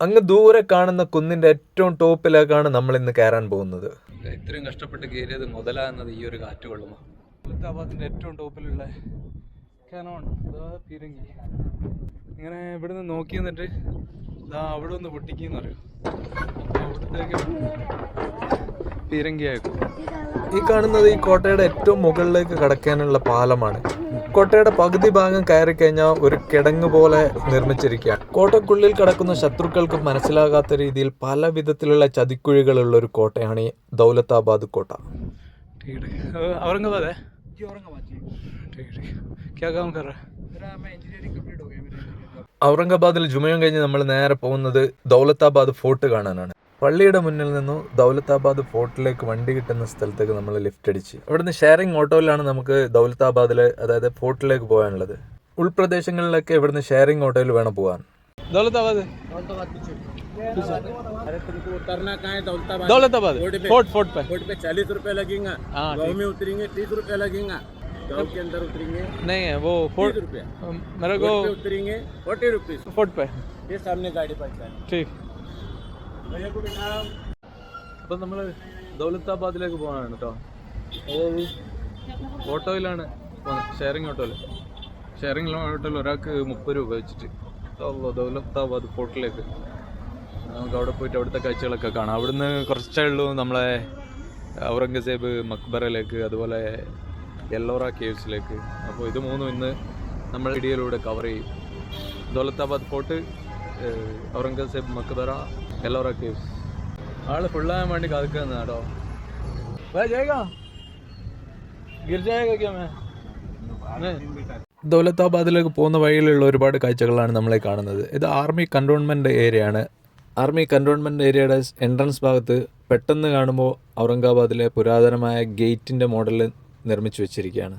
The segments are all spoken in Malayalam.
അങ്ങ് ദൂരെ കാണുന്ന കുന്നിന്റെ ഏറ്റവും ടോപ്പിലേക്കാണ് നമ്മൾ ഇന്ന് കയറാൻ പോകുന്നത്. ഇത്രയും കഷ്ടപ്പെട്ട് കയറിയത് മുതലാകുന്നത് ഈ ഒരു കാറ്റ് വെള്ളമാണ് ഏറ്റവും ടോപ്പിലുള്ള കാനോൺ അഥവാ പീരങ്കി. ഇങ്ങനെ ഇവിടുന്ന് നോക്കി നിന്നിട്ട് ഇതാ അവിടെ ഒന്ന് പൊട്ടിക്കെന്ന് പറയും അപ്പോൾ അവിടത്തേക്ക് പീരങ്കി അയക്കും ഈ കാണുന്നത് ഈ കോട്ടയുടെ ഏറ്റവും മുകളിലേക്ക് കടക്കാനുള്ള പാലമാണ് കോട്ടയുടെ പകുതി ഭാഗം കയറി കഴിഞ്ഞാൽ ഒരു കിടങ്ങ് പോലെ നിർമ്മിച്ചിരിക്കുകയാണ് കോട്ടക്കുള്ളിൽ കിടക്കുന്ന ശത്രുക്കൾക്ക് മനസ്സിലാകാത്ത രീതിയിൽ പല വിധത്തിലുള്ള ചതിക്കുഴികളുള്ള ഒരു കോട്ടയാണ് ഈ ദൗലത്താബാദ് കോട്ട ठीक है ठीक है। औरंगाबाद है ठीक है ठीक है क्या काम कर रहा है ഔറംഗാബാദിൽ ജുമയും കഴിഞ്ഞ് നമ്മൾ നേരെ പോകുന്നത് ദൗലത്താബാദ് ഫോർട്ട് കാണാനാണ് പള്ളിയുടെ മുന്നിൽ നിന്നും ദൗലത്താബാദ് ഫോർട്ടിലേക്ക് വണ്ടി കിട്ടുന്ന സ്ഥലത്തേക്ക് നമ്മൾ ലിഫ്റ്റ് അടിച്ച് ഇവിടുന്ന് ഷെയറിംഗ് ഓട്ടോയിലാണ് നമുക്ക് ദൗലത്താബാദിൽ അതായത് ഫോർട്ടിലേക്ക് പോകാനുള്ളത് ഉൾപ്രദേശങ്ങളിലൊക്കെ ഇവിടുന്ന് ഷെയറിംഗ് ഓട്ടോയിൽ വേണം പോകാൻ दौलताबाद अरे तुमको उतरना कहाँ है दौलताबाद दौलताबाद फोर्ट पे। फोर्ट फोर्ट पे रोड पे चालीस रुपए लगेगा हाँ, गाँव में उतरेंगे तीस रुपए लगेगा गाँव के अंदर उतरेंगे नहीं है वो तीस फोर्ट रुपया मेरे को रोड पे उतरेंगे फोर्टी रुपीज फोर्ट पे ये सामने गाड़ी पहुँचानी ठीक भैया को बिठा അപ്പം നമ്മൾ ദൗലത്താബാദിലേക്ക് പോകാനാണ് കേട്ടോ അതായത് ഓട്ടോയിലാണ് പോകുന്നത് ഷെയറിംഗ് ഓട്ടോയിൽ ഷെയറിംഗ് ഓട്ടോയിൽ ഒരാൾക്ക് മുപ്പത് രൂപ വെച്ചിട്ട് അല്ലോ ദൗലത്താബാദ് ഫോർട്ടിലേക്ക് നമുക്ക് അവിടെ പോയിട്ട് അവിടുത്തെ കാഴ്ചകളൊക്കെ കാണാം അവിടുന്ന് കുറച്ചേ ഉള്ളൂ നമ്മളെ ഔറംഗസേബ് മക്ബറയിലേക്ക് അതുപോലെ എല്ലോറ കേവ്സിലേക്ക് അപ്പോൾ ഇത് മൂന്നും ഇന്ന് നമ്മൾ വീഡിയോയിലൂടെ കവർ ചെയ്യും. ദൗലത്താബാദ് ഫോർട്ട് ഔറംഗസേബ് മക്ബറ എല്ലോറ കേവ്സ് ആൾ ഫുള്ളാകാൻ വേണ്ടി കാത്തിക്കുന്ന കേട്ടോ. ദൗലത്താബാദിലേക്ക് പോകുന്ന വഴിയിലുള്ള ഒരുപാട് കാഴ്ചകളാണ് നമ്മളെ കാണുന്നത്. ഇത് ആർമി കൺട്രോൺമെന്റ് ഏരിയയാണ്. ആർമി കൺട്രോൺമെന്റ് ഏരിയയുടെ എൻട്രൻസ് ഭാഗത്ത് പെട്ടെന്ന് കാണുമ്പോൾ ഔറംഗാബാദിലെ പുരാതനമായ ഗേറ്റിന്റെ മോഡൽ നിർമ്മിച്ചു വെച്ചിരിക്കുകയാണ്.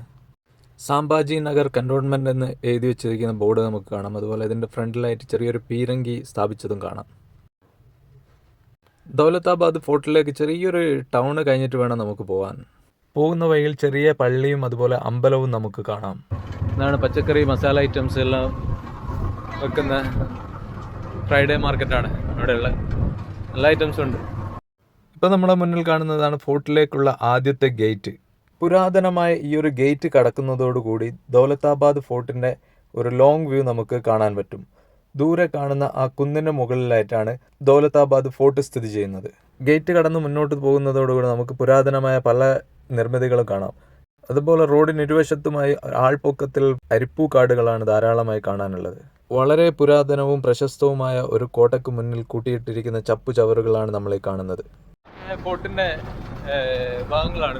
സാംബാജി നഗർ കന്റോൺമെന്റ് എന്ന് എഴുതി വെച്ചിരിക്കുന്ന ബോർഡ് നമുക്ക് കാണാം. അതുപോലെ ഇതിന്റെ ഫ്രണ്ടിലായിട്ട് ചെറിയൊരു പീരങ്കി സ്ഥാപിച്ചതും കാണാം. ദൗലത്താബാദ് ഫോർട്ടിലേക്ക് ചെറിയൊരു ടൗൺ കഴിഞ്ഞിട്ട് വേണം നമുക്ക് പോകാൻ പോകുന്ന വഴിയിൽ ചെറിയ പള്ളിയും അതുപോലെ അമ്പലവും നമുക്ക് കാണാം. ഇതാണ് പച്ചക്കറി മസാല ഐറ്റംസ് എല്ലാം വെക്കുന്ന ഫ്രൈഡേ മാർക്കറ്റാണ് അവിടെയുള്ള എല്ലാ ഐറ്റംസും ഉണ്ട്. ഇപ്പം നമ്മുടെ മുന്നിൽ കാണുന്നതാണ് ഫോർട്ടിലേക്കുള്ള ആദ്യത്തെ ഗേറ്റ്. പുരാതനമായ ഈ ഒരു ഗേറ്റ് കടക്കുന്നതോടുകൂടി ദൗലത്താബാദ് ഫോർട്ടിന്റെ ഒരു ലോങ് വ്യൂ നമുക്ക് കാണാൻ പറ്റും. ദൂരെ കാണുന്ന ആ കുന്നിന്റെ മുകളിലായിട്ടാണ് ദൗലത്താബാദ് ഫോർട്ട് സ്ഥിതി ചെയ്യുന്നത്. ഗേറ്റ് കടന്ന് മുന്നോട്ട് പോകുന്നതോടുകൂടി നമുക്ക് പുരാതനമായ പല നിർമ്മിതികളും കാണാം. അതുപോലെ റോഡിന് ഇരുവശത്തുമായി ആൾപ്പൊക്കത്തിൽ അരിപ്പൂ കാടുകളാണ് ധാരാളമായി കാണാനുള്ളത്. വളരെ പുരാതനവും പ്രശസ്തവുമായ ഒരു കോട്ടയ്ക്ക് മുന്നിൽ കൂട്ടിയിട്ടിരിക്കുന്ന ചപ്പു ചവറുകളാണ് നമ്മളീ കാണുന്നത്. ഫോർട്ടിന്റെ ഭാഗങ്ങളാണ്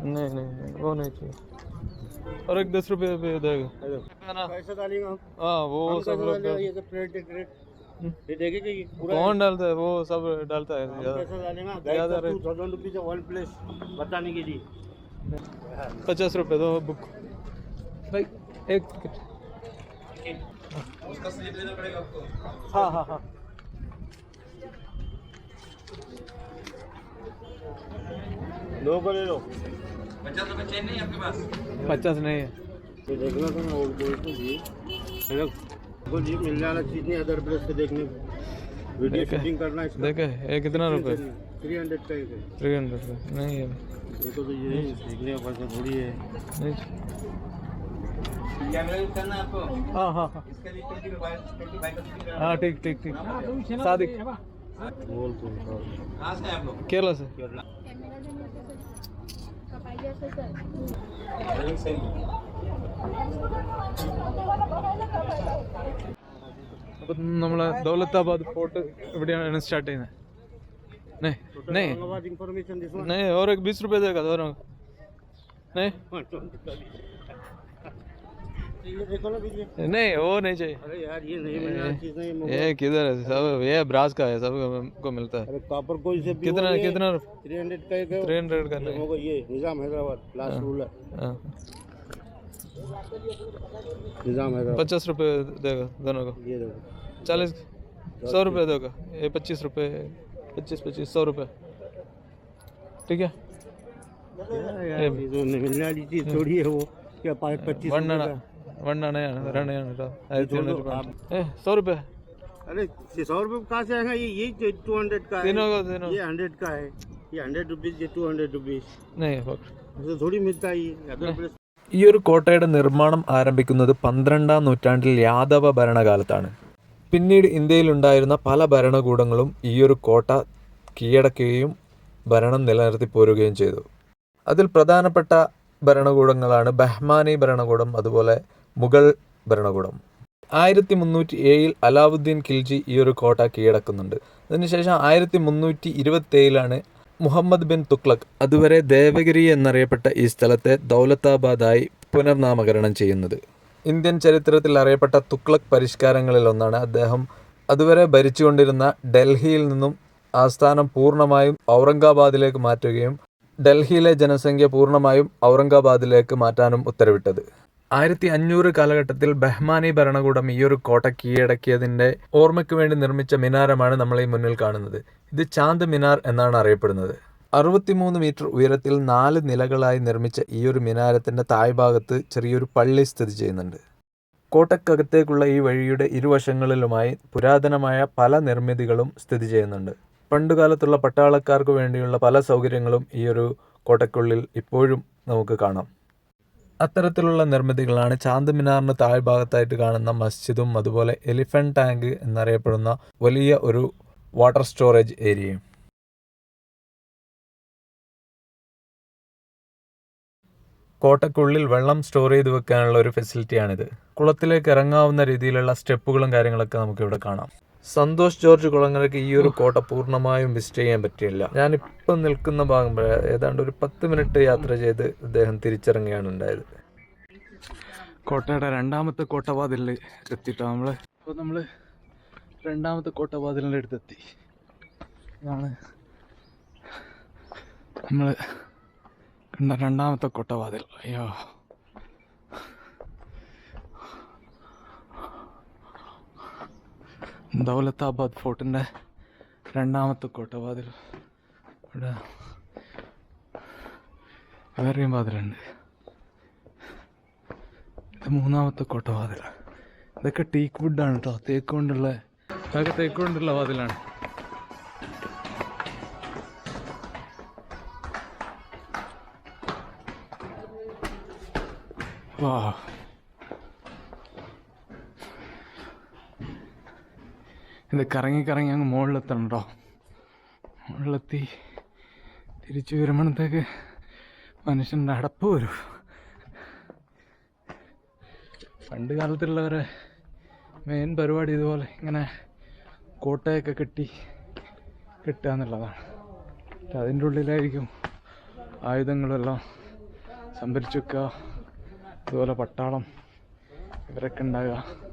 नहीं नहीं वो नहीं चाहिए। और एक दस रुपये पे देगा हाँ वो सब लोग हम्म। कौन डालता है? वो सब डालता है बताने के लिए। पचास रुपये दो बुक। भाई एक उसका स्लिप लेना पड़ेगा आपको हाँ हाँ हाँ। दो को ले लो। पचास नहीं है ये देखना था ना और कोई तो जी हेलो चीज़ नहीं अदर प्लेस से देखने वीडियो शूटिंग करना इसका। देखे ये कितना रुपये थ्री हंड्रेड का एक है। थ्री हंड्रेड का। नहीं है। देखो तो ये देखने का पैसा थोड़ी है। नहीं। करना आपको? हाँ हाँ हाँ। हाँ ठीक ठीक ठीक। सादिक बोल तो कहाँ से आप लोग? केरला से। केरला। അപ്പം നമ്മളെ ദൗലത്താബാദ് ഫോർട്ട് ഇവിടെയാണ് സ്റ്റാർട്ട് ചെയ്യുന്നത് नहीं नहीं औरंगाबाद इंफॉर्मेशन दिस वन नहीं और एक बीस रुपये देगा दोनों नहीं ये देखो ना भैया नहीं वो नहीं चाहिए। अरे यार ये नहीं नहीं है ये किधर है? सब ये ब्रास का है सबको मिलता है। अरे कॉपर कोई से कितना कितना? थ्री हंड्रेड का थ्री हंड्रेड का नहीं। होगा ये निज़ाम हैदराबाद लास्ट रूलर हाँ, निज़ाम हैदराबाद। पचास रुपये देगा दोनों को। ये देखो। चालीस सौ रुपये देगा? ये पच्चीस रुपये पच्चीस पच्चीस सौ रुपये। ठीक है? तो मिलने वाली चीज़ थोड़ी है वो। क्या पाँच पच्चीस വണ്ണാണ് रुपए का? വണ്ണാണ് രണ്ടാണ് കേട്ടോ ആയിരത്തി छोड़ दो, എണ്ണൂറ്റി आप- ഏ സौ रुपये अरे ये सौ रुपये कहाँ से आएगा ये ये टू हंड्रेड का है तीनों को तीनों ये हंड्रेड का है ये हंड्रेड रुपीज ये टू हंड्रेड रुपीज नहीं पकड़ ऐसे थोड़ी मिलता है ये अदर प्लेस ഈ ഒരു കോട്ടയുടെ നിർമ്മാണം ആരംഭിക്കുന്നത് പന്ത്രണ്ടാം നൂറ്റാണ്ടിൽ യാദവ ഭരണകാലത്താണ് പിന്നീട് ഇന്ത്യയിലുണ്ടായിരുന്ന പല ഭരണകൂടങ്ങളും ഈ ഒരു കോട്ട കീഴടക്കുകയും ഭരണം നിലനിർത്തി പോരുകയും ചെയ്തു അതിൽ പ്രധാനപ്പെട്ട ഭരണകൂടങ്ങളാണ് ബഹ്മാനി ഭരണകൂടം അതുപോലെ മുഗൾ ഭരണകൂടം. ആയിരത്തി മുന്നൂറ്റി ഏഴിൽ അലാവുദ്ദീൻ ഖിൽജി ഈ ഒരു കോട്ട കീഴടക്കുന്നുണ്ട്. അതിനുശേഷം ആയിരത്തി മുന്നൂറ്റി ഇരുപത്തി ഏഴിലാണ് മുഹമ്മദ് ബിൻ തുക്ലക് അതുവരെ ദേവഗിരി എന്നറിയപ്പെട്ട ഈ സ്ഥലത്തെ ദൗലത്താബാദായി പുനർനാമകരണം ചെയ്യുന്നത്. ഇന്ത്യൻ ചരിത്രത്തിൽ അറിയപ്പെട്ട തുക്ലക് പരിഷ്കാരങ്ങളിലൊന്നാണ് അദ്ദേഹം അതുവരെ ഭരിച്ചുകൊണ്ടിരുന്ന ഡൽഹിയിൽ നിന്നും ആസ്ഥാനം പൂർണമായും ഔറംഗാബാദിലേക്ക് മാറ്റുകയും ഡൽഹിയിലെ ജനസംഖ്യ പൂർണമായും ഔറംഗാബാദിലേക്ക് മാറ്റാനും ഉത്തരവിട്ടത്. ആയിരത്തി അഞ്ഞൂറ് കാലഘട്ടത്തിൽ ബഹ്മാനി ഭരണകൂടം ഈ ഒരു കോട്ട കീഴടക്കിയതിന്റെ ഓർമ്മയ്ക്ക് വേണ്ടി നിർമ്മിച്ച മിനാരമാണ് നമ്മൾ ഈ മുന്നിൽ കാണുന്നത്. ഇത് ചാന്ത് മിനാർ എന്നാണ് അറിയപ്പെടുന്നത്. അറുപത്തിമൂന്ന് മീറ്റർ ഉയരത്തിൽ നാല് നിലകളായി നിർമ്മിച്ച ഈ ഒരു മിനാരത്തിന്റെ താഴ്ഭാഗത്ത് ചെറിയൊരു പള്ളി സ്ഥിതി ചെയ്യുന്നുണ്ട്. കോട്ടക്കകത്തേക്കുള്ള ഈ വഴിയുടെ ഇരുവശങ്ങളിലുമായി പുരാതനമായ പല നിർമ്മിതികളും സ്ഥിതി ചെയ്യുന്നുണ്ട്. പണ്ടുകാലത്തുള്ള പട്ടാളക്കാർക്ക് വേണ്ടിയുള്ള പല സൗകര്യങ്ങളും ഈ ഒരു കോട്ടയ്ക്കുള്ളിൽ ഇപ്പോഴും നമുക്ക് കാണാം. അത്തരത്തിലുള്ള നിർമ്മിതികളാണ് ചാന്ത് മിനാറിന് താഴ്ഭാഗത്തായിട്ട് കാണുന്ന മസ്ജിദും അതുപോലെ എലിഫന്റ് ടാങ്ക് എന്നറിയപ്പെടുന്ന വലിയ ഒരു വാട്ടർ സ്റ്റോറേജ് ഏരിയയും. കോട്ടക്കുള്ളിൽ വെള്ളം സ്റ്റോർ ചെയ്ത് വെക്കാനുള്ള ഒരു ഫെസിലിറ്റിയാണിത്. കുളത്തിലേക്ക് ഇറങ്ങാവുന്ന രീതിയിലുള്ള സ്റ്റെപ്പുകളും കാര്യങ്ങളൊക്കെ നമുക്കിവിടെ കാണാം. സന്തോഷ് ജോർജ് കുളങ്ങരയ്ക്ക് ഈ ഒരു കോട്ട പൂർണമായും വിസിറ്റ് ചെയ്യാൻ പറ്റിയില്ല. ഞാനിപ്പം നിൽക്കുന്ന ഭാഗം ഏതാണ്ട് ഒരു പത്ത് മിനിറ്റ് യാത്ര ചെയ്ത് അദ്ദേഹം തിരിച്ചിറങ്ങുകയാണ് ഉണ്ടായത്. കോട്ടയുടെ രണ്ടാമത്തെ കോട്ടവാതിലിൽ എത്തിയിട്ടാണ് നമ്മൾ. അപ്പോൾ നമ്മൾ രണ്ടാമത്തെ കോട്ടവാതിലിന്റെ അടുത്തെത്തി. ഇതാണ് നമ്മൾ കണ്ട രണ്ടാമത്തെ കോട്ടവാതിൽ. അയ്യോ. ദൗലത്താബാദ് ഫോർട്ടിന്റെ രണ്ടാമത്തെ കോട്ടവാതിൽ. ഇവിടെ വേറെയും വാതിലുണ്ട്. ഇത് മൂന്നാമത്തെ കോട്ടവാതിൽ. ഇതൊക്കെ ടീക്ക് വുഡാണ് കേട്ടോ തേക്ക് കൊണ്ടുള്ള ഇതൊക്കെ തേക്ക് കൊണ്ടുള്ള വാതിലാണ്. വാ. ഇത് കറങ്ങി കറങ്ങി അങ്ങ് മുകളിലെത്തണം മുകളിലെത്തി. തിരിച്ചു വരുമ്പോഴത്തേക്ക് മനുഷ്യന്റെ അടപ്പ് വരും. പണ്ട് കാലത്തുള്ളവരെ മെയിൻ പരിപാടി ഇതുപോലെ ഇങ്ങനെ കോട്ടയൊക്കെ കെട്ടി കെട്ടുക എന്നുള്ളതാണ്. അതിന്റെ ഉള്ളിലായിരിക്കും ആയുധങ്ങളെല്ലാം സംഭരിച്ചു വെക്കുക. അതുപോലെ പട്ടാളം ഇവരൊക്കെ ഉണ്ടാകുക.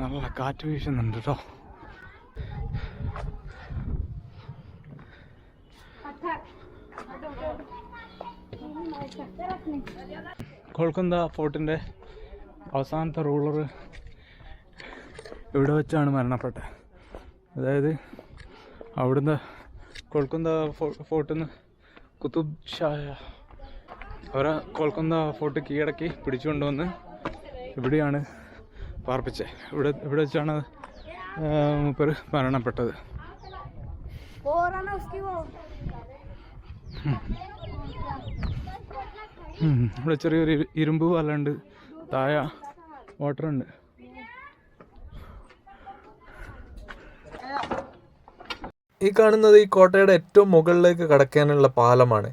നല്ല കാറ്റ് വീശുന്നുണ്ട് കേട്ടോ കോൾക്കൊന്ത ഫോർട്ടിന്റെ അവസാനത്തെ റൂളർ ഇവിടെ വെച്ചാണ് മരണപ്പെട്ടത്. അതായത് അവിടുന്ന് കൊൽക്കുന്ത ഫോർട്ടിൽ നിന്ന് കുത്തുബ് ഷായ. അവരെ കൊൽക്കുന്ത ഫോർട്ട് കീഴടക്കി പിടിച്ചുകൊണ്ടുവന്ന് ഇവിടെയാണ് പാർപ്പിച്ചത് ഇവിടെ ഇവിടെ വെച്ചാണ് മുപ്പർ മരണപ്പെട്ടത്. ഇവിടെ ചെറിയൊരു ഇരുമ്പ് പാലുണ്ട് താഴെ വാട്ടറുണ്ട് ഈ കാണുന്നത് ഈ കോട്ടയുടെ ഏറ്റവും മുകളിലേക്ക് കടക്കാനുള്ള പാലമാണ്.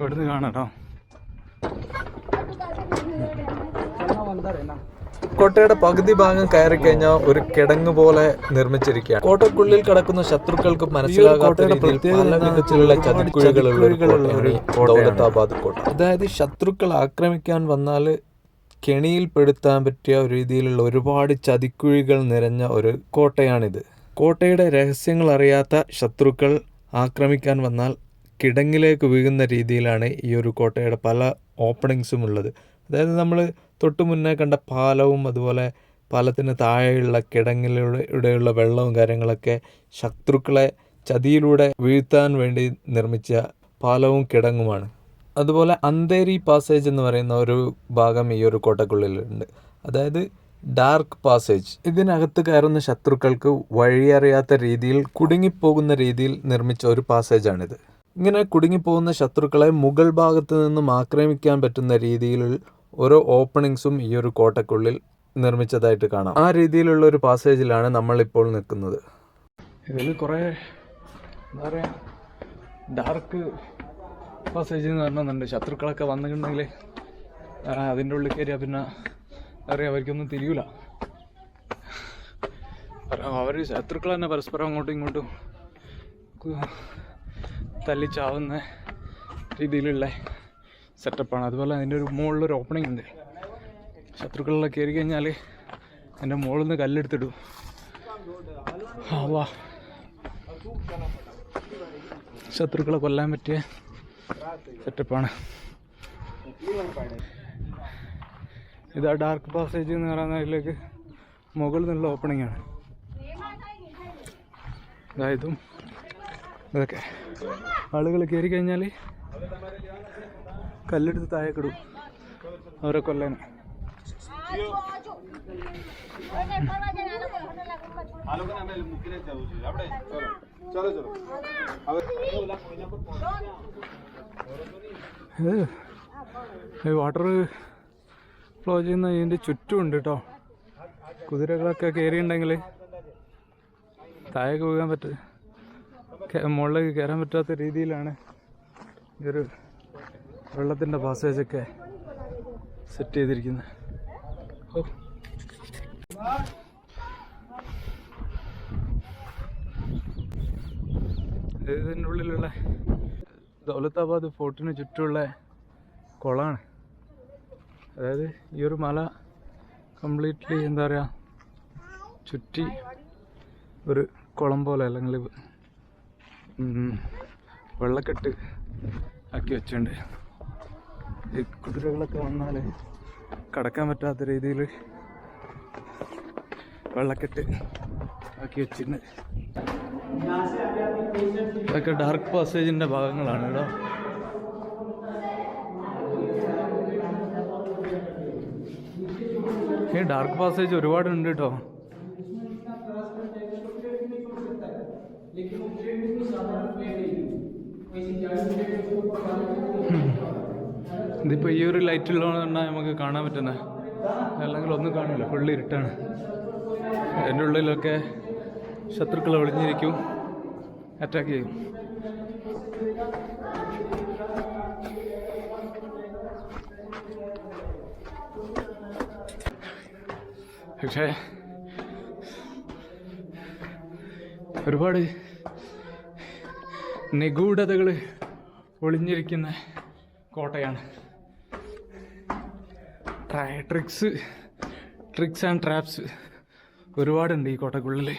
ഇവിടുന്ന് കാണാട്ടോ വന്നാ വന്നാ കോട്ടയുടെ പകുതി ഭാഗം കയറി കഴിഞ്ഞാൽ ഒരു കിടങ്ങ് പോലെ നിർമ്മിച്ചിരിക്കുകയാണ്. കോട്ടക്കുള്ളിൽ കിടക്കുന്ന ശത്രുക്കൾക്ക് മനസ്സിലാകാത്ത രീതിയിൽ പല വിധത്തിലുള്ള ചതിക്കുഴികളുള്ള ഒരു ദൗലത്താബാദ് കോട്ട. അതായത് ശത്രുക്കൾ ആക്രമിക്കാൻ വന്നാൽ കെണിയിൽപ്പെടുത്താൻ പറ്റിയ ഒരു രീതിയിലുള്ള ഒരുപാട് ചതിക്കുഴികൾ നിറഞ്ഞ ഒരു കോട്ടയാണിത്. കോട്ടയുടെ രഹസ്യങ്ങൾ അറിയാത്ത ശത്രുക്കൾ ആക്രമിക്കാൻ വന്നാൽ കിടങ്ങിലേക്ക് വീഴുന്ന രീതിയിലാണ് ഈ ഒരു കോട്ടയുടെ പല ഓപ്പണിങ്സും ഉള്ളത്. അതായത് നമ്മൾ തൊട്ടു മുന്നേ കണ്ട പാലവും അതുപോലെ പാലത്തിന് താഴെയുള്ള കിടങ്ങിലൂടെയുള്ള വെള്ളവും കാര്യങ്ങളൊക്കെ ശത്രുക്കളെ ചതിയിലൂടെ വീഴ്ത്താൻ വേണ്ടി നിർമ്മിച്ച പാലവും കിടങ്ങുമാണ്. അതുപോലെ അന്തേരി പാസേജ് എന്ന് പറയുന്ന ഒരു ഭാഗം ഈ ഒരു കോട്ടക്കുള്ളിലുണ്ട്. അതായത് ഡാർക്ക് പാസേജ്. ഇതിനകത്ത് കയറുന്ന ശത്രുക്കൾക്ക് വഴിയറിയാത്ത രീതിയിൽ കുടുങ്ങിപ്പോകുന്ന രീതിയിൽ നിർമ്മിച്ച ഒരു പാസേജാണിത്. ഇങ്ങനെ കുടുങ്ങിപ്പോകുന്ന ശത്രുക്കളെ മുഗൾ ഭാഗത്ത് നിന്നും ആക്രമിക്കാൻ പറ്റുന്ന രീതിയിൽ ഓരോ ഓപ്പണിങ്സും ഈ ഒരു കോട്ടക്കുള്ളിൽ നിർമ്മിച്ചതായിട്ട് കാണാം. ആ രീതിയിലുള്ള ഒരു പാസേജിലാണ് നമ്മൾ ഇപ്പോൾ നിൽക്കുന്നത്. ഇതിൽ കുറേ എന്താ പറയുക ഡാർക്ക് പാസേജ് എന്ന് പറഞ്ഞിട്ടുണ്ട്. ശത്രുക്കളൊക്കെ വന്നിട്ടുണ്ടെങ്കിൽ അതിന്റെ ഉള്ളിൽ കയറിയാൽ പിന്നെ അറിയാം അവർക്കൊന്നും തിരിയൂല. അവർ ശത്രുക്കൾ തന്നെ പരസ്പരം അങ്ങോട്ടും ഇങ്ങോട്ടും തല്ലിച്ചാവുന്ന രീതിയിലുള്ള സെറ്റപ്പാണ് അതുപോലെ അതിന്റെ ഒരു മുകളിലൊരു ഓപ്പണിംഗ് ഉണ്ട്. ശത്രുക്കളെല്ലാം കയറി കഴിഞ്ഞാൽ എന്റെ മുകളിൽ നിന്ന് കല്ലെടുത്തിടും. ആ വാ. ശത്രുക്കളെ കൊല്ലാൻ പറ്റിയ സെറ്റപ്പാണ് ഇതാ ഡാർക്ക് പാസേജ് എന്ന് പറയുന്നതിലേക്ക് മുകളിൽ നിന്നുള്ള ഓപ്പണിംഗ് ആണ്. അതായതും ഇതൊക്കെ. ആളുകൾ കയറി കഴിഞ്ഞാൽ കല്ലെടുത്ത് താഴേക്കിടും. അവരെ കൊല്ലാൻ വാട്ടർ ഫ്ലോ ചെയ്യുന്ന ഇതിന്റെ ചുറ്റും ഉണ്ട് കേട്ടോ കുതിരകളൊക്കെ കയറിയുണ്ടെങ്കിൽ താഴേക്ക് പോകാൻ പറ്റ മുകളിലേക്ക് കയറാൻ പറ്റാത്ത രീതിയിലാണ് ഒരു വെള്ളത്തിന്റെ പാസേജൊക്കെ സെറ്റ് ചെയ്തിരിക്കുന്നത് ഇതിന്റെ ഉള്ളിലുള്ള ദൗലത്താബാദ് ഫോർട്ടിന് ചുറ്റുമുള്ള കുളമാണ്. അതായത് ഈ ഒരു മല കംപ്ലീറ്റ്ലി എന്താ പറയുക ചുറ്റി ഒരു കുളം പോലെ അല്ലെങ്കിൽ വെള്ളക്കെട്ട് ആക്കി വെച്ചിട്ടുണ്ട്. കുതിരകളൊക്കെ വന്നാൽ കടക്കാൻ പറ്റാത്ത രീതിയിൽ വെള്ളക്കെട്ട് ആക്കി വെച്ചിട്ടുണ്ട് ഇതൊക്കെ ഡാർക്ക് പാസേജിന്റെ ഭാഗങ്ങളാണ് കേട്ടോ ഈ ഡാർക്ക് പാസേജ് ഒരുപാടുണ്ട് കേട്ടോ ഇതിപ്പോൾ ഈ ഒരു ലൈറ്റ് ഉള്ളതുകൊണ്ടാണ് നമുക്ക് കാണാൻ പറ്റുന്നത് അല്ലെങ്കിൽ ഒന്നും കാണില്ല ഫുള്ള് ഇരുട്ടാണ്. എന്റെ ഉള്ളിലൊക്കെ ശത്രുക്കൾ ഒളിഞ്ഞിരിക്കും. അറ്റാക്ക് ചെയ്യും. പക്ഷേ ഒരുപാട് നിഗൂഢതകൾ ഒളിഞ്ഞിരിക്കുന്ന കോട്ടയാണ്. ട്രിക്സ് ട്രിക്സ് ആൻഡ് ട്രാപ്സ് ഒരുപാടുണ്ട് ഈ കോട്ടക്കുള്ളിൽ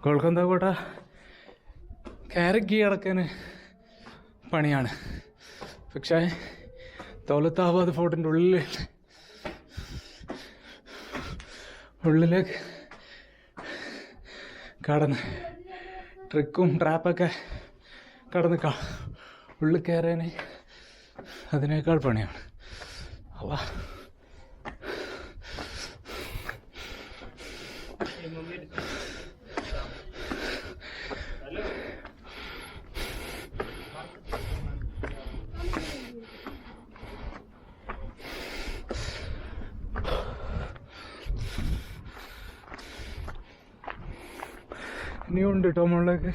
കൊൽക്കത്ത കോട്ട? കയറി കീഴടക്കാൻ പണിയാണ്. പക്ഷേ ദൗലത്താബാദ് ഫോർട്ടിന്റെ ഉള്ളിൽ ഉള്ളിലേക്ക് കടന്ന് ട്രിക്കും ട്രാപ്പൊക്കെ കടന്ന് കാ ഉള്ളിൽ കയറാൻ അതിനേക്കാൾ പണിയാണ്. അവ ഇനിയുണ്ട് കേട്ടോ മുകളിലേക്ക്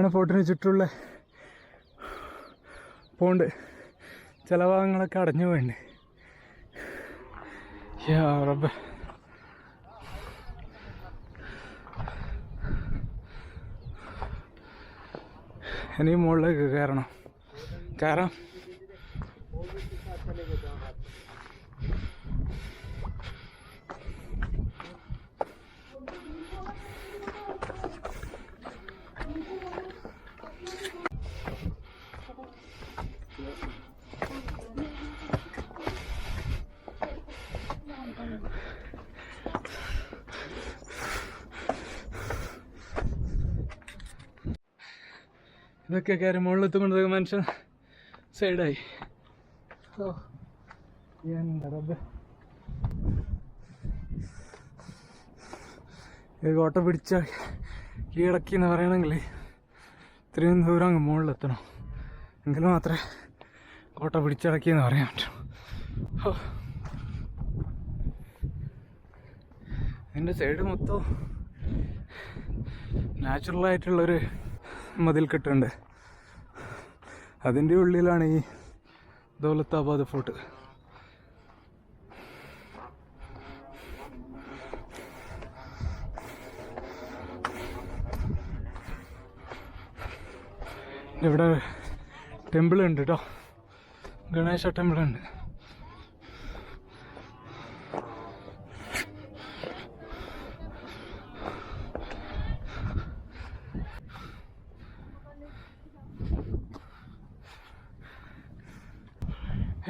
ആണ് ഫോർട്ടിന് ചുറ്റുള്ള പോണ്ട്. ചില ഭാഗങ്ങളൊക്കെ അടഞ്ഞു പോയിണ്ട്. റബ്ബേ. ഇനിയും മുകളിലേക്ക് കയറണം. കയറാം. ഇതൊക്കെ കയറി മുകളിലെത്തുകൊണ്ട് മനുഷ്യൻ സൈഡായി. ഓ പിടിച്ച കീഴടക്കി എന്ന് പറയണമെങ്കിൽ ഇത്രയും ദൂരം അങ്ങ് മുകളിലെത്തണം. എങ്കിൽ മാത്രമേ കോട്ട പിടിച്ചടക്കി എന്ന് പറയാൻ പറ്റൂ. ഇതിന്റെ സൈഡ് മൊത്തം നാച്ചുറലായിട്ടുള്ളൊരു മതിൽക്കെട്ടുണ്ട് അതിന്റെ ഉള്ളിലാണ് ഈ ദൗലത്താബാദ് ഫോർട്ട്. ഇവിടെ ടെമ്പിൾ ഉണ്ട് കേട്ടോ ഗണേശ ടെമ്പിൾ ഉണ്ട്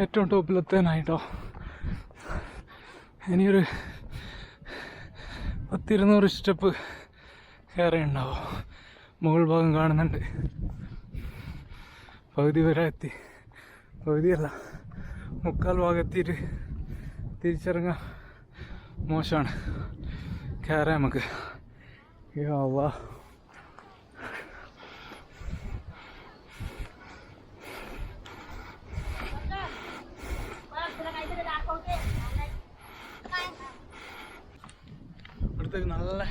ഏറ്റവും ടോപ്പിലെത്താനായിട്ടോ ഇനിയൊരു പത്തിരുന്നൂറ് സ്റ്റെപ്പ് കയറി ഉണ്ടാവും മുകൾ ഭാഗം കാണുന്നുണ്ട്. പകുതി വരെ എത്തി. പകുതിയല്ല മുക്കാൽ ഭാഗം എത്തിയിട്ട് തിരിച്ചിറങ്ങാൻ മോശമാണ്. കയറാം നമുക്ക്. യാ ഇവിടുത്തേക്ക് നല്ല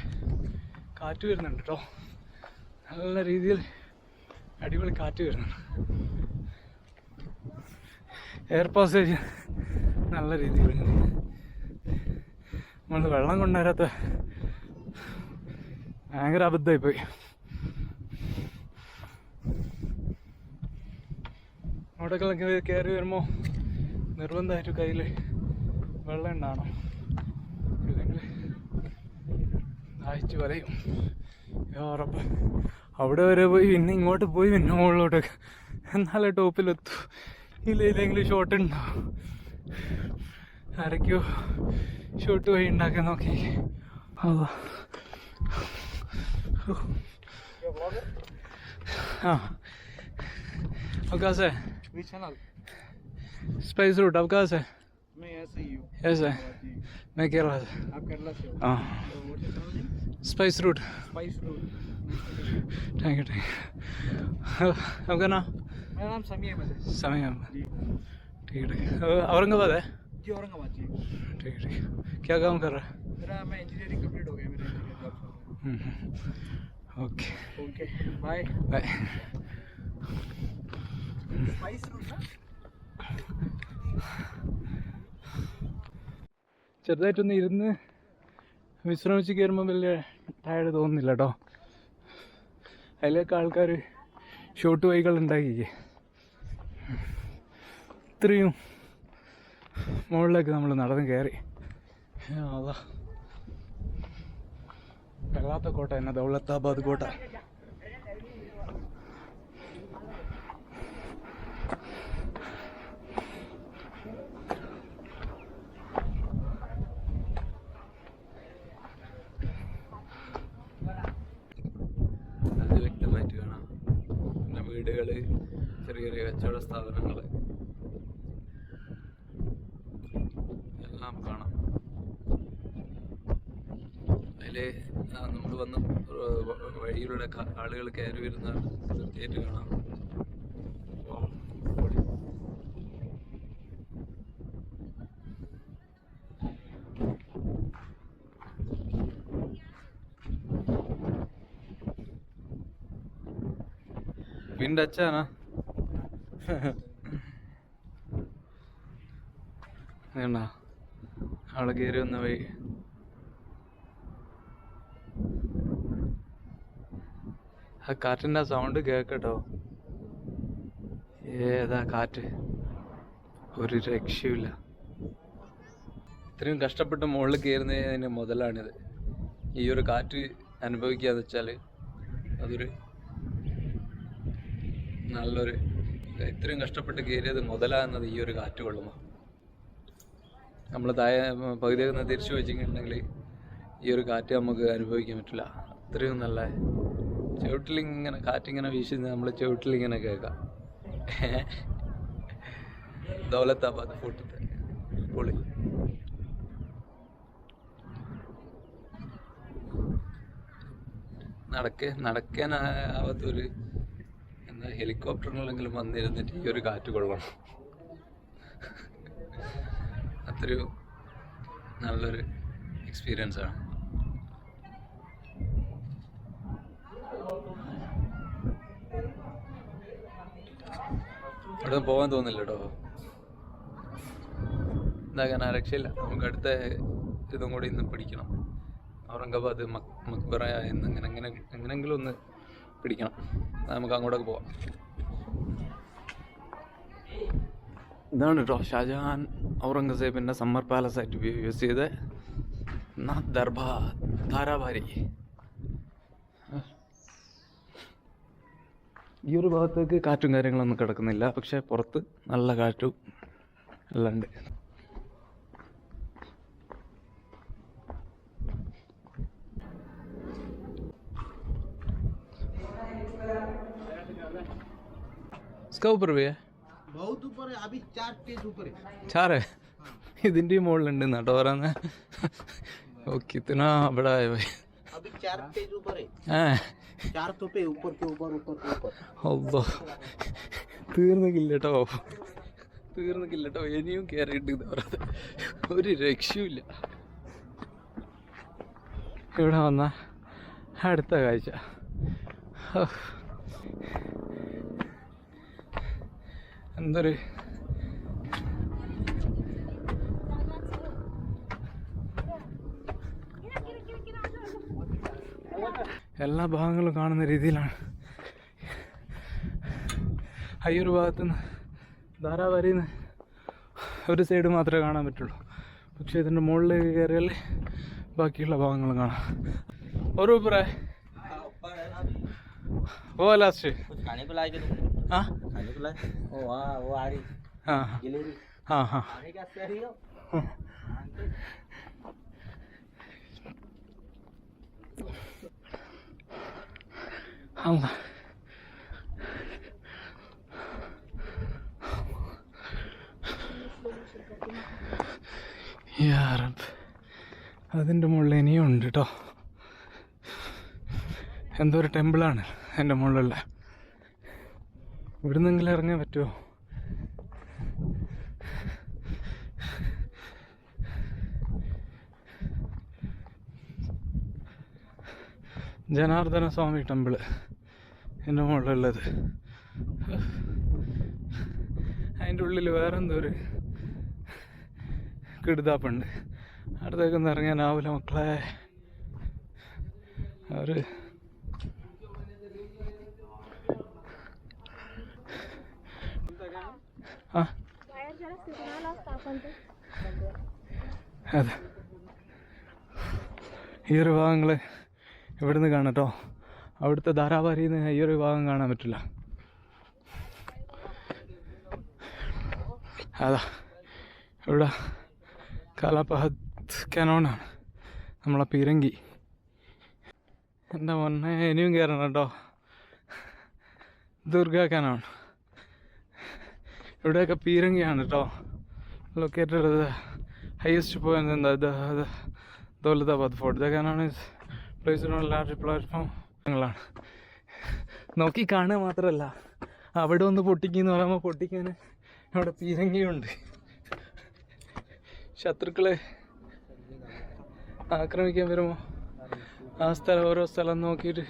കാറ്റ് വരുന്നുണ്ട് കേട്ടോ നല്ല രീതിയിൽ അടിപൊളി കാറ്റ് വരുന്നുണ്ട്. എയർ പാസേജ് നല്ല രീതിയിൽ രീതിയിലുണ്ട് നമ്മൾ വെള്ളം കൊണ്ടുവരാത്ത ഭയങ്കര അബദ്ധമായി പോയി അവിടേക്കൊക്കെ കയറി വരുമ്പോൾ നിർബന്ധമായിട്ട് കയ്യിൽ വെള്ളം ഉണ്ടാവണം. അയച്ചു വരയും ഉറപ്പ് അവിടെ വരെ പോയി പിന്നെ ഇങ്ങോട്ട് പോയി പിന്നെ മുകളിലോട്ടൊക്കെ എന്നാലേ ടോപ്പിലെത്തു ഇല്ല ഇല്ലെങ്കിലും ഷോട്ട് ഉണ്ടാവും ആരൊക്കെയോ ഷോട്ട് വഴി ഉണ്ടാക്കാൻ നോക്കി അതാ ആ अवकाश है Which channel? स्पाइस रूट अवकाश है मैं ऐसे ही हूँ ऐसा है जी मैं केरला से आप केरला से हो हाँ तो what's your channel name? Spice route Spice Road. Thank you thank you आपका नाम मेरा नाम समी अहमद है समय अहमद जी ठीक है ठीक है अ, औरंगाबाद है जी औरंगाबाद जी ठीक है ठीक है क्या काम कर रहा है मेरा मैं इंजीनियरिंग कंप्लीट हो गया मेरा इंजीनियर जॉब चल हम्म, हम्म। ओके रहा है okay bye bye spice route ना ചെറുതായിട്ടൊന്ന് ഇരുന്ന് വിശ്രമിച്ച് കയറുമ്പോൾ വലിയ ടയർഡ് തോന്നുന്നില്ല കേട്ടോ അതിലേക്ക് ആൾക്കാർ ഷോട്ട് വൈകൾ ഉണ്ടാക്കി ഇത്രയും മുകളിലേക്ക് നമ്മൾ നടന്ന് കയറി. അതാ. വെള്ളാത്ത കോട്ട എന്നെ ദൗലത്താബാദ് കോട്ട അത് വ്യക്തമായിട്ട് കാണാം പിന്നെ വീടുകൾ ചെറിയ ചെറിയ കച്ചവട സ്ഥാപനങ്ങൾ എല്ലാം കാണാം. അതിൽ നമ്മൾ വന്ന വഴിയിലൂടെ ആളുകൾ കയറി വരുന്ന കാണാം. വിൻഡ് അച്ചാനാ വേണ്ട. അവളെ കയറി വന്ന വഴി. ആ കാറ്റിന്റെ സൗണ്ട് കേൾക്കട്ടോ. ഏതാ കാറ്റ്? ഒരു രക്ഷയുമില്ല. ഇത്രയും കഷ്ടപ്പെട്ട് മുകളിൽ കയറുന്നതിന് മുതലാണിത്. ഈ ഒരു കാറ്റ് അനുഭവിക്കാന്ന് വെച്ചാൽ അതൊരു നല്ലൊരു ഇത്രയും കഷ്ടപ്പെട്ട് കയറിയത് മുതലാകുന്നത് ഈ ഒരു കാറ്റ് കൊള്ളുമ്പോൾ നമ്മൾ താഴെ പകുതിയൊക്കെ ഒന്ന് തിരിച്ചു വെച്ചിട്ടുണ്ടെങ്കിൽ ഈ ഒരു കാറ്റ് നമുക്ക് അനുഭവിക്കാൻ പറ്റില്ല. അത്രയും നല്ല ചുവട്ടിലിങ്ങനെ കാറ്റിങ്ങനെ വീശുന്നത് നമ്മൾ ചുവട്ടിലിങ്ങനെ കേൾക്കാം. ദൗലത്താബാദ് ഫോർട്ടത്തെ പൊളി. നടക്ക നടക്കാനാവാത്തൊരു എന്താ ഹെലികോപ്റ്ററിലെങ്കിലും വന്നിരുന്നിട്ട് ഈ ഒരു കാറ്റ് കൊള്ളണം. അത്രയും നല്ലൊരു എക്സ്പീരിയൻസ് ആണ്. അവിടെ പോകാൻ തോന്നില്ല കേട്ടോ എന്താകാൻ രക്ഷയില്ല നമുക്ക് അടുത്ത ഇതും കൂടി ഇന്ന് പിടിക്കണം. ഔറംഗാബാദ് മക് മക്ബറ എന്ന് അങ്ങനെ എങ്ങനെ എങ്ങനെയെങ്കിലും ഒന്ന് പിടിക്കണം. നമുക്ക് അങ്ങോട്ടൊക്കെ പോവാം. ഇതാണ് കേട്ടോ ഷാജഹാൻ ഔറംഗസേബിന്റെ സമ്മർ പാലസ് ആയിട്ട് യൂസ് ചെയ്ത് നാഥ് ദർബാ ധാരാഭാരി. ഈ ഒരു ഭാഗത്തേക്ക് കാറ്റും കാര്യങ്ങളൊന്നും കിടക്കുന്നില്ല. പക്ഷെ പുറത്ത് നല്ല കാറ്റും എല്ലാം ഉണ്ട്. इसका ऊपर भी है बहुत ऊपर है अभी चार स्टेज ऊपर है ചാറ് ഇതിൻ്റെ മുകളിലുണ്ട് കേട്ടോ പറയുന്നത് ഓക്കെ ഇത്തന അവിടെ अभी चार स्टेज ऊपर है ആ चार तो पे ऊपर के ऊपर ऊपर के ऊपर അല്ലോ തീർന്നിക്കില്ല കേട്ടോ തീർന്നിക്കില്ല കേട്ടോ ഇനിയും കയറിയിട്ട് ഇത് പറയുന്നത് ഒരു രക്ഷയുമില്ല ഇവിടെ വന്ന അടുത്ത കാഴ്ച എന്തൊരു എല്ലാ ഭാഗങ്ങളും കാണുന്ന രീതിയിലാണ്. ഹയ്യൂർ ഭാഗത്തു നിന്ന് ധാരാവരിയിൽ നിന്ന് ഒരു സൈഡ് മാത്രമേ കാണാൻ പറ്റുള്ളൂ. പക്ഷേ ഇതിന്റെ മുകളിലേക്ക് കയറിയാൽ ബാക്കിയുള്ള ഭാഗങ്ങൾ കാണാം. ഒരു പ്രായ ഓ ലാസ്റ്റ്. Allah. അതിന്റെ മുകളിൽ ഇനിയും ഉണ്ട് കേട്ടോ എന്തോ ഒരു ടെമ്പിളാണ് എന്റെ മുകളിലുള്ള. ഇവിടുന്നെങ്കിലും ഇറങ്ങാൻ പറ്റുമോ? ജനാർദ്ദന സ്വാമി ടെമ്പിൾ. എന്റെ മുകളിലുള്ളത്. അതിന്റെ ഉള്ളിൽ വേറെ എന്തോ ഒരു കിടുതാപ്പുണ്ട്. അടുത്തേക്കൊന്നും ഇറങ്ങാനാവില്ല മക്കളെ. അവർ हां അതെ. ഈ ഒരു വിഭാഗങ്ങൾ ഇവിടുന്ന് കാണാം കേട്ടോ അവിടുത്തെ ധാരാവാരിയിൽ നിന്ന് ഈ ഒരു ഭാഗം കാണാൻ പറ്റില്ല. അതാ. ഇവിടെ കലാപഹത് കനോണാണ് നമ്മളെ പീരങ്കി. എന്റെ മൊന്നെ ഇനിയും കയറണം കേട്ടോ ദുർഗ കനോൺ ഇവിടെയൊക്കെ പീരങ്കിയാണ് കേട്ടോ ലൊക്കേറ്റഡ് ഹയസ്റ്റ് പോയിന്റ് എന്താ? Daulatabad fort the cannon place പ്ലേസിലുള്ള large platform ഞങ്ങളാണ് നോക്കി കാണുക മാത്രമല്ല. അവിടെ ഒന്ന് പൊട്ടിക്കുന്നു പറയുമ്പോൾ പൊട്ടിക്കാൻ അവിടെ പീരങ്കിയുണ്ട്. ശത്രുക്കളെ ആക്രമിക്കാൻ വരുമ്പോൾ ആ സ്ഥലം ഓരോ സ്ഥലം നോക്കിയിട്ട്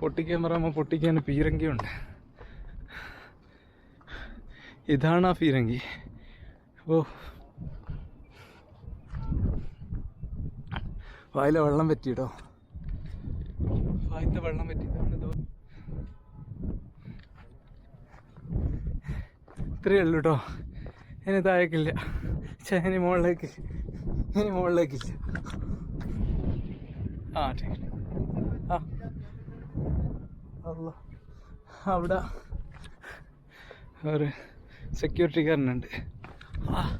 പൊട്ടിക്കാൻ പറയുമ്പോൾ പൊട്ടിക്കാൻ പീരങ്കിയുണ്ട്. ഇതാണ് ആ ഫീരങ്കി. ഓ വായിലെ വെള്ളം പറ്റിയിട്ടോ? വായത്തെ വെള്ളം പറ്റി. ഇത്രയേ ഉള്ളൂ കേട്ടോ ഇനി താഴേക്കില്ല. ഇനി മുകളിലേക്ക്. ഇനി മുകളിലേക്കില്ല. ആ ठीक ആ. അവിടെ. ഒരു സെക്യൂരിറ്റിക്കാരനുണ്ട്. ആ.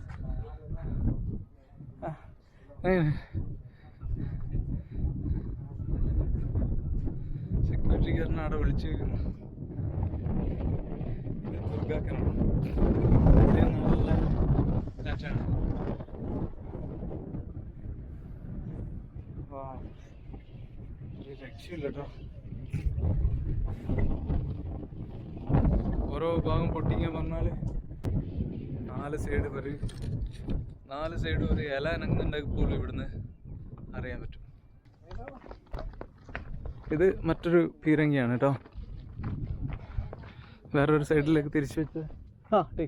സെക്യൂരിറ്റിക്കാരനെ അവിടെ വിളിച്ച് നല്ല രക്ഷയില്ല കേട്ടോ ഓരോ ഭാഗം പൊട്ടിക്കാൻ പറഞ്ഞാൽ നാല് സൈഡ് ഒരു നാല് സൈഡ് ഒരു ഇല അനങ്ങുന്നുണ്ടെങ്കിൽ പോലും ഇവിടുന്ന് അറിയാൻ പറ്റും ഇത് മറ്റൊരു പീരങ്കിയാണ് കേട്ടോ വേറൊരു സൈഡിലേക്ക് തിരിച്ചു വെച്ച് ആ ടീ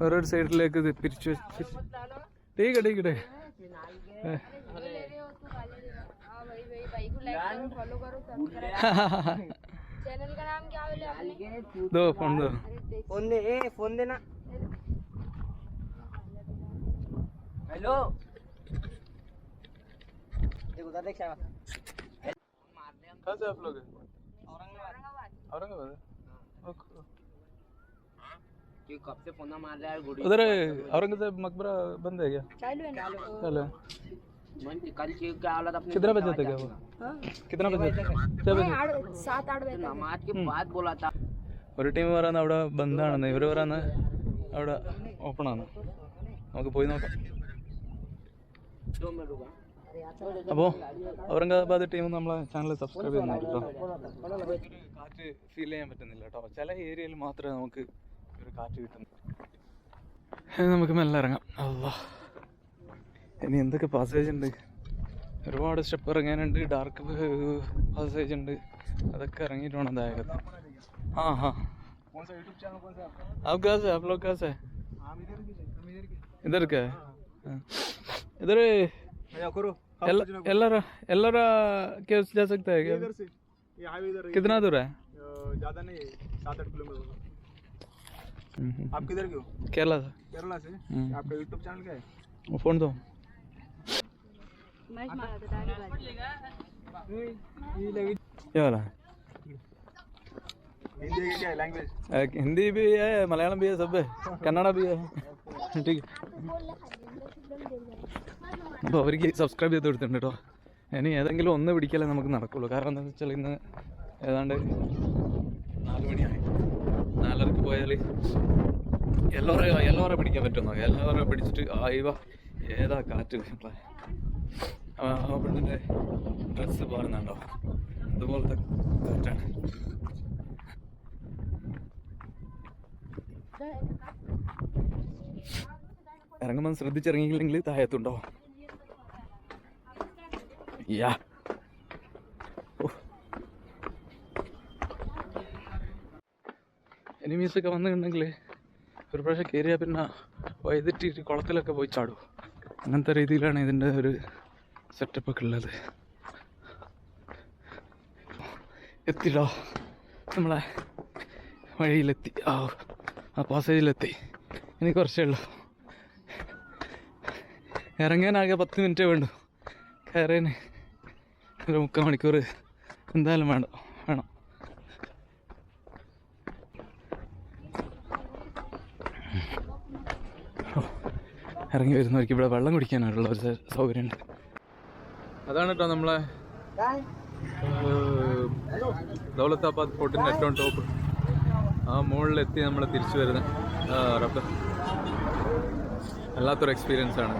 വേറൊരു സൈഡിലേക്ക് ഇത് തിരിച്ചു വെച്ച് ടീക്ക് ടീക്ക് ടീ ले रहे हो तो काले दे दो। हाँ भाई भाई भाई को लाइक करो फॉलो करो सब्सक्राइब चैनल दो फ़ोन दो। फ़ोन दे ए फ़ोन देना। हेलो। ये उधर देख शाबाश। कहाँ से आप लोग हैं? औरंगाबाद। औरंगाबाद? है? कब से फ़ोन मार रहा है गुड़ी? उधर औरंगज़ेब मकबरा बंद है क्या? चालू है ना चलो मन कल के क्या हालत अपने कितना बजे तक है वो कितना बजे छः बजे आठ सात आठ बजे तक नमाज के बाद बोला था ഒരു ടീം പറയുന്നത് അവിടെ ബന്ധാണെന്ന് ഇവർ പറയുന്നത് അവിടെ ഓപ്പൺ ആണ് നമുക്ക് പോയി നോക്കാം दो मिनट रुका അപ്പോൾ ഔറംഗാബാദ് ടീം നമ്മളെ ചാനൽ സബ്സ്ക്രൈബ് ചെയ്യുന്നുണ്ട് കേട്ടോ കാറ്റ് ഫീൽ ചെയ്യാൻ പറ്റുന്നില്ല കേട്ടോ ചില ഏരിയയിൽ മാത്രമേ നമുക്ക് ഒരു കാറ്റ് കിട്ടുന്നു ഇനി നമുക്ക് മെല്ലെ ഇറങ്ങാം അല്ലാ ഇനി എന്തൊക്കെ പാസേജ് ഉണ്ട് ഒരുപാട് സ്റ്റെപ്പ് ഇറങ്ങാനുണ്ട് ഡാർക്ക് പാസേജ് ഉണ്ട് അതൊക്കെ ഇറങ്ങിയിട്ട് വേണം ദായകത്ത് ആ ഹാ आप कहाँ से आप लोग कहाँ से इधर का है हाँ। इधर एल- एल्लारा एल्लारा क्या जा सकता है क्या से ये हाईवे इधर कितना दूर है अ, ज्यादा नहीं है सात आठ किलोमीटर होगा। हम्म, आप किधर के हो केरला से केरला से हम्म। आपका यूट्यूब चैनल क्या है वो फोन दो हिंदी की क्या है लैंग्वेज अ, हिंदी भी है मलयालम भी है सब है कन्नड़ा भी है ठीक है അപ്പോൾ അവർക്ക് സബ്സ്ക്രൈബ് ചെയ്ത് കൊടുത്തിട്ടുണ്ട് കേട്ടോ ഇനി ഏതെങ്കിലും ഒന്ന് പിടിക്കലേ നമുക്ക് നടക്കുള്ളൂ കാരണം എന്താണെന്ന് വെച്ചാൽ ഇന്ന് ഏതാണ്ട് നാല് മണിയായി നാലരക്ക് പോയാൽ എല്ലോറ എല്ലോറ പിടിക്കാൻ പറ്റുമോ എല്ലോറ പിടിച്ചിട്ട് ആയിവ ഏതാ കാറ്റ് നമ്മളെ പെണ്ണിന്റെ ഡ്രസ്സ് പാടുന്നുണ്ടോ? അതുപോലത്തെ കാറ്റാണ് ഇറങ്ങുമ്പോൾ ശ്രദ്ധിച്ചിറങ്ങിയില്ലെങ്കിൽ താഴത്തുണ്ടോ? യാ. എനിമീസൊക്കെ വന്നിട്ടുണ്ടെങ്കിൽ ഒരു പ്രാവശ്യം കയറിയാൽ പിന്നെ വൈകിട്ടിട്ട് കുളത്തിലൊക്കെ പോയി ചാടും. അങ്ങനത്തെ രീതിയിലാണ് ഇതിന്റെ ഒരു സെറ്റപ്പൊക്കെ ഉള്ളത് എത്തിടോ. നമ്മളെ വഴിയിലെത്തി. ആ ആ പാസേജിലെത്തി. ഇനി കുറച്ചേ ഉള്ളൂ. ഇറങ്ങാനാകെ പത്ത് മിനിറ്റേ വേണ്ടു. കയറാൻ ഒരു മുക്കാൽ മണിക്കൂർ എന്തായാലും വേണം. വേണം. ഇറങ്ങി വരുന്നവർക്ക് ഇവിടെ വെള്ളം കുടിക്കാനുള്ള ഒരു സൗകര്യമുണ്ട്. അതാണ് കേട്ടോ നമ്മളെ ദൗലത്താബാദ് ഫോർട്ടിന്റെ ഏറ്റവും ടോപ്പ് ആ മുകളിലെത്തി നമ്മൾ തിരിച്ചു വരുന്ന. റബ്ബർ വല്ലാത്തൊരു എക്സ്പീരിയൻസ് ആണ്.